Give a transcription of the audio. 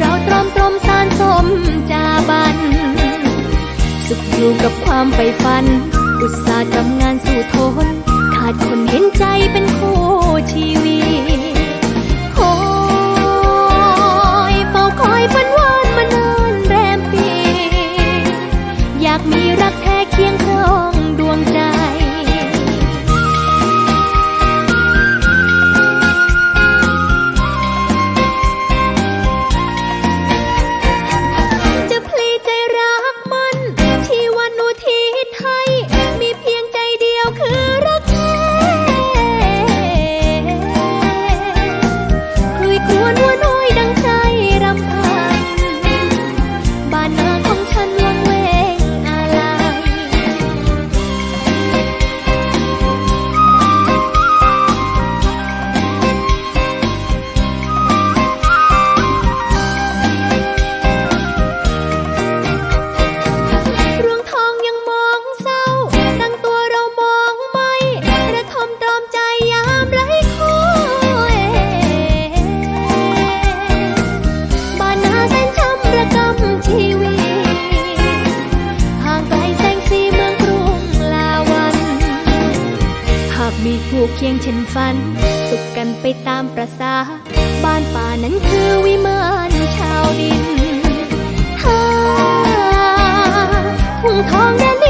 เราตรอมตรอมสารสมจาบัน สุขอยู่กับความไปฟัน อุตสาหกรรมงานสู่ทน ขาดคนเห็นใจเป็นคู่ชีวิต มีคู่เคียงเช่นฝัน สุขกันไปตามประสาบ้านป่านั้นคือวิมานชาวดินถ้าหุ่งทองแดน